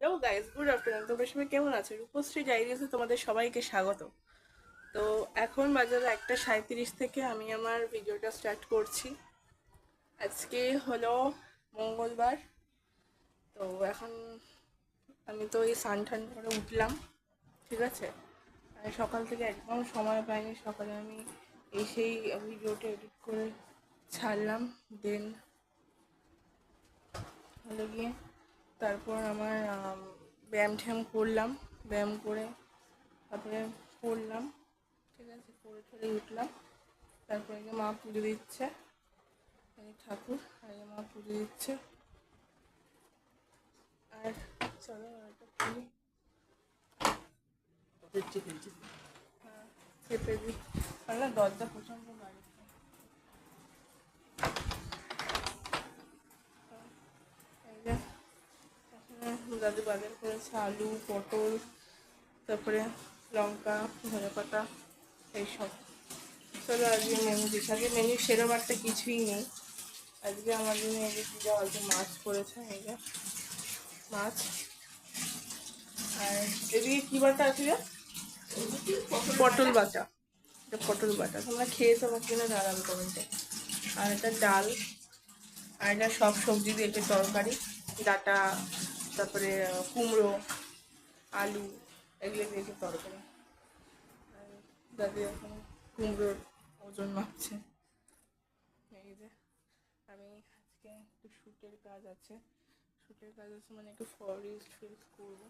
Hello guys, good afternoon. তোমরা সবাই কেমন আছো? রূপশ্রী ডাইরিজে তোমাদের সবাইকে স্বাগত। তো এখন বাজার একটা সাঁত্রিশ থেকে আমি আমার ভিডিওটা স্টার্ট করছি। আজকে হলো মঙ্গলবার। তো এখন আমি তো এই সান টান করে উঠলাম, ঠিক আছে? সকাল থেকে একদম সময় পাইনি। সকালে আমি এসেই ভিডিওটা এডিট করে ছাড়লাম, দেন হলো গিয়ে তারপর আমার ব্যায়াম ঠ্যাম করলাম ব্যায়াম করে তারপরে পড়লাম ঠিক আছে পড়ে ঠরে উঠলাম। তারপরে এই যে মা পুজো দিচ্ছে এই ঠাকুর আর মা পুজো দিচ্ছে। আর চলো একটা হ্যাঁ চেপে দিই। দরজা প্রচণ্ড বাড়ি এই যে এখানে দাদু বাজার করেছে আলু, পটল, তারপরে লঙ্কা, ধনে পাতা, এইসব। চলো আজকে মেনু দিচ্ছি আজকে মেনু সেরকম একটা কিছুই নেই। আজকে আমার জন্য এই যে দিদা অল্প মাছ করেছে, এই যে মাছ। আর এদিকে কী বাটা আছে? পটল বাটা। এটা পটল বাটা। তোমরা খেয়েছো আমার কিনা জানাবে কমেন্টে। আর এটা ডাল। আর এটা সব সবজি দিয়ে তরকারি। ডাটা তারপরে কুমড়ো, আলু, এগুলো দিয়ে তরকারি। দাদি এখন কুমড়োর ওজন মাপছে এই যে আমি আজকে একটু শ্যুটের কাজ আছে। শ্যুটের কাজ আছে মানে একটু ফরেস্ট ফিল্স করব।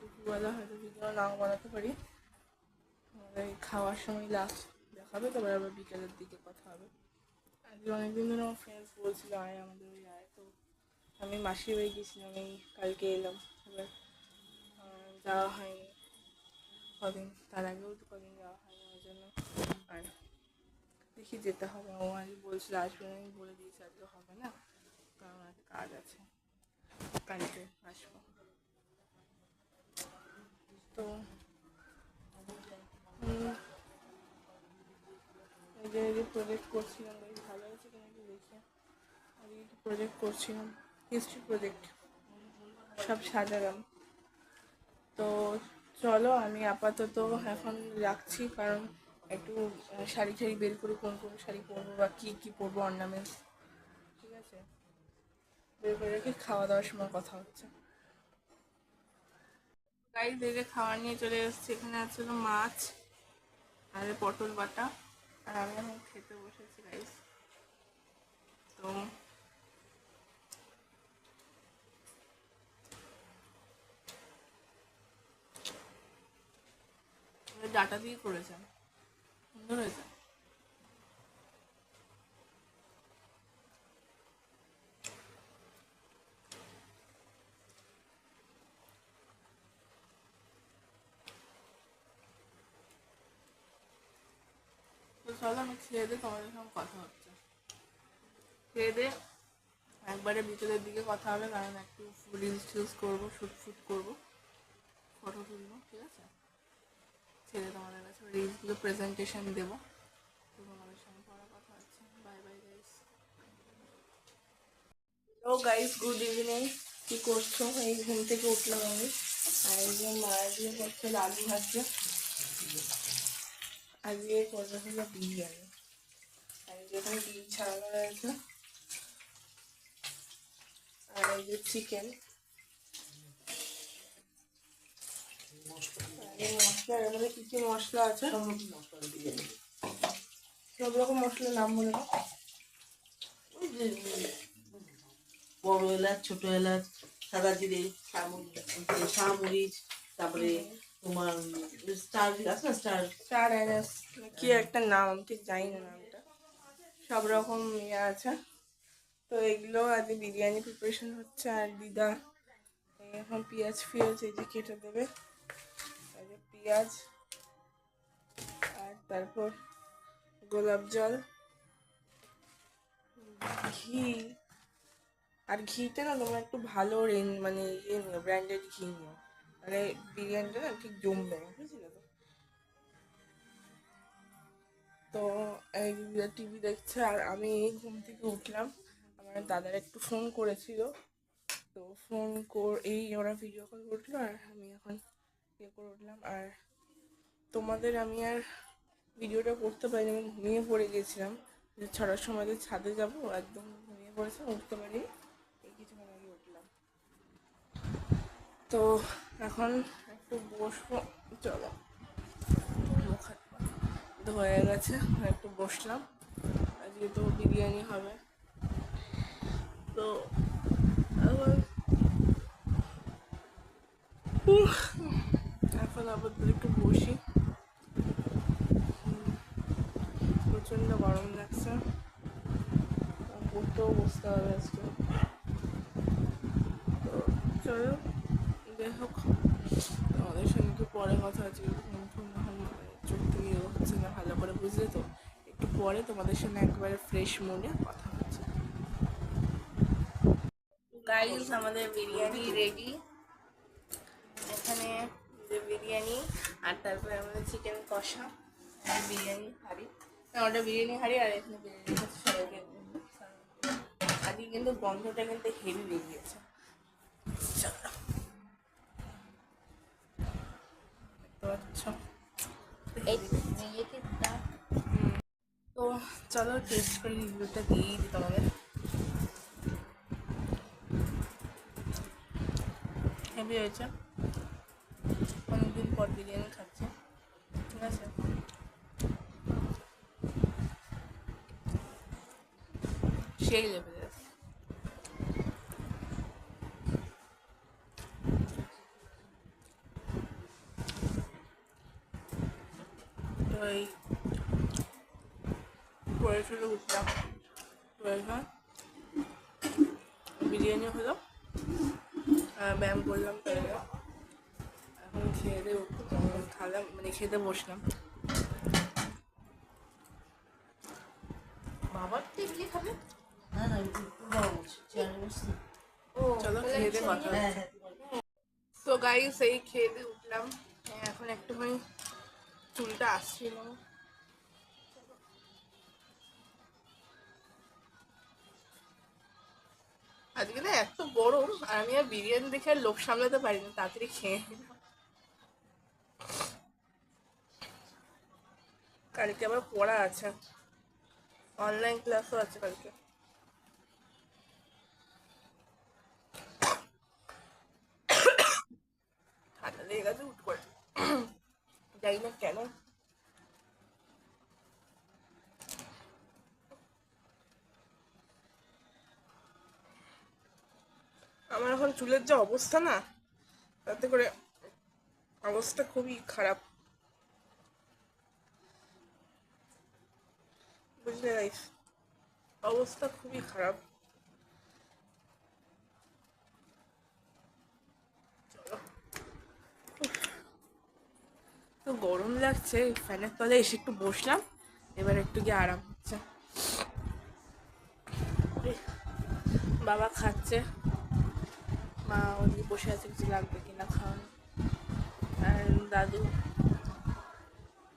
দুপুরবেলা হয়তো ভিডিও নাও বানাতে পারি খাওয়ার সময় লাস্ট দেখাবে, তারপরে আবার বিকেলের দিকে কথা হবে। আজকে অনেকদিন ধরে আমার ফ্রেন্ডস বলছিল, আয় আমাদের ওই আয় তো। আমি মাসির বাড়ি গেছিলাম এই কালকে এলাম। এবার যাওয়া হয়নি। কদিন তার আগেও তো কদিন যাওয়া হয়নি ওই জন্য আর দেখি যেতে হবে। ও আজ বলছিল আসবে না, আমি বলে দিয়েছি আজকে হবে না। কারণ একটা কাজ আছে। কালকে আসব। তো এই যে প্রজেক্ট করছিলাম বেশ ভালো হয়েছে কিনা একটু দেখি। আর প্রজেক্ট করছিলাম হিস্ট্রি প্রজেক্ট সব সাজালাম। তো চলো, আমি আপাতত এখন রাখছি, কারণ একটু শাড়ি ঠাড়ি বের করে কোন কোন শাড়ি পরবো বা কী কী পরবো অর্নামেন্টস ঠিক আছে? বের করে রেখে খাওয়া দাওয়ার সময় কথা হচ্ছে। গাইস দেখে খাওয়া নিয়ে চলে এসেছি, এখানে আছে মাছ আর পটল বাটা। আর আমি এখন খেতে বসেছি গাইস তো ডাটা দিয়ে করেছে। সুন্দর হয়েছে। চলো আমি খেয়ে দিয়ে তোমাদের সঙ্গে কথা হচ্ছে। খেয়ে দিয়ে একবারে বিকেলের দিকে কথা হবে, কারণ একটু রিলস টিলস করব শ্যুট ফুট করব ফটো তুলবো, ঠিক আছে? ছেড়ে তোমাদের কাছে রিলসগুলো প্রেজেন্টেশন দেবো। তোমাদের সঙ্গে পরে কথা হচ্ছে। বাই বাই গাইস ও গাইস গুড ইভিনিং কি করছ? এই ঘুম থেকে উঠলাম আমি। আর এই যে মায়ের দিয়ে করছে আলু ভাজছে। আজকে করবে হলো বিরিয়ানি। আর এই যে ডিম ছাড়ানো রয়েছে। আর এই যে চিকেন এই মশলা এর মধ্যে কি কি মশলা আছে? সব রকম মশলার নাম বলে বড় এলাচ ছোট এলাচ সাদা জিরে শাহমরিচ তারপরে তোমার স্টার আছে না স্টার? স্টার এনএস কি একটা নাম আমি ঠিক জানি না নামটা। সব রকম ইয়ে আছে। তো এগুলো আজ বিরিয়ানি প্রিপারেশন হচ্ছে আর দিদা এখন পেঁয়াজ ফিয়াজ এই যে কেটে দেবে। এই পেঁয়াজ আর তারপর গোলাপ জল, ঘি। আর ঘিটা না তোমরা একটু ভালো রেন মানে ইয়ে নিও ব্র্যান্ডেড ঘি নিও। মানে বিরিয়ানিটা না ঠিক জমবে বুঝলে তো? তো এই টিভি দেখছে, আর আমি ঘুম থেকে উঠলাম। আমার দাদার একটু ফোন করেছিল। তো ফোন কর, এই ওরা ভিডিও কল করল আর আমি এখন ইয়ে করে উঠলাম। আর তোমাদের আমি আর ভিডিওটা করতে পারিনি, আমি ঘুমিয়ে পড়ে গেছিলাম। যে ছটার সময় যে ছাদে যাব, একদম ঘুমিয়ে পড়েছিলাম উঠতে পারি এই কিছুক্ষণ আগে উঠলাম। তো এখন একটু বসবো, চলো। ধোয়া গেছে একটু বসলাম। আজকে তো বিরিয়ানি হবে তো এখন উফ, এখন আপাতত একটু বসি হুম, প্রচণ্ড গরম লাগছে পড়তেও বসতে হবে আজকে তো চলো। যাই হোক আমাদের সঙ্গে একটু পরে কথা আছে ঘুম টুম এখন চোখ থেকে ইয়ে হচ্ছে না, ভালো করে বুঝলে তো? একটু পরে তোমাদের সঙ্গে একবারে ফ্রেশ মনে কথা হচ্ছে। গাইস আমাদের বিরিয়ানি রেডি এখানে যে বিরিয়ানি, আর তারপরে আমাদের চিকেন কষা, বিরিয়ানি হাঁড়ি। ওটা বিরিয়ানি হাঁড়ি, আর এখানে বিরিয়ানি সবাইকে। আজকে কিন্তু গন্ধটা কিন্তু হেভি বেরিয়েছে চলো দেখতে পাচ্ছ তো চলো টেস্ট করে রিভিউটা দিয়েই দিই তোমাদের হেভি হয়েছে। অনেকদিন পর বিরিয়ানি খাচ্ছি। ঠিক আছে? সেই লেভেলের তো এই পরে চলে তো এখন বিরিয়ানি হলো। ব্যায়াম করলাম এখন খেয়ে দিয়ে খালাম মানে খেতে বসলাম। বাবার খাবে? না না চলো খেয়ে দিয়ে কথা। হ্যাঁ হ্যাঁ তো গাইস এই খেয়ে দিয়ে উঠলাম। হ্যাঁ, এখন একটুখানি চুলটা আসছিল। আজকে না এত গরম, আর আমি আর বিরিয়ানি দেখে আর লোক সামলাতে পারি না তাড়াতাড়ি খেয়ে কালকে আবার পড়া আছে। অনলাইন ক্লাসও আছে কালকে। ঠান্ডা লেগে গেছে, উঠ করে জানি না কেন। আমার এখন চুলের যে অবস্থা না, তাতে করে অবস্থা খুবই খারাপ। বুঝলে অবস্থা খুবই খারাপ। তো গরম লাগছে, ফ্যানের তলে এসে একটু বসলাম, এবার একটু গিয়ে আরাম হচ্ছে। বাবা খাচ্ছে। মা ওদিকে বসে আছে কিছু লাগবে কিনা খাওয়ানো আর দাদু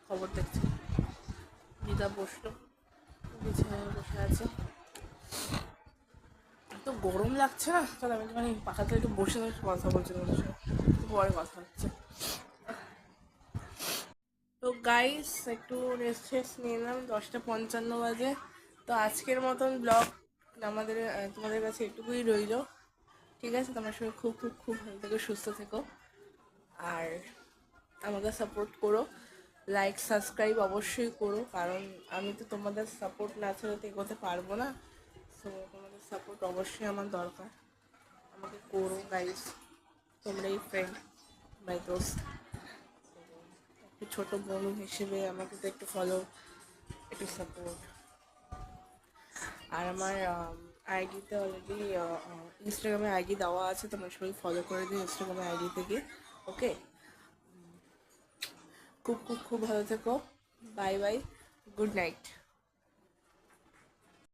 খবর দেখছে। দিদা বসল, বিছানায় বসে আছে। তো গরম লাগছে না? তাহলে আমি মানে পাখাতে একটু বসে কথা বলছি পরে কথা হচ্ছে। তো গাইস একটু রেস্ট ফেস্ট নিলাম দশটা পঞ্চান্ন বাজে। তো আজকের মতন ব্লগ আমাদের, তোমাদের কাছে এটুকুই রইল। ঠিক আছে? তোমার সঙ্গে খুব খুব খুব ভালো থেকো, সুস্থ থেকো। আর আমাকে সাপোর্ট করো। লাইক সাবস্ক্রাইব অবশ্যই করো, কারণ আমি তো তোমাদের সাপোর্ট না ছাড়া তো এগোতে পারব না। সো তোমাদের সাপোর্ট অবশ্যই আমার দরকার। আমাকে করো গাইস তোমরাই ফ্রেন্ড বাই দোস্ত। একটু ছোটো বোন হিসেবে আমাকে তো একটু ফলো একটু সাপোর্ট আর আমার আইডিতে অলরেডি ইনস্টাগ্রামে আইডি দেওয়া আছে, তোমরা সবাই ফলো করে দিও ইনস্টাগ্রামে আইডি থেকে ওকে খুব খুব খুব ভালো থেকো। Bye bye good night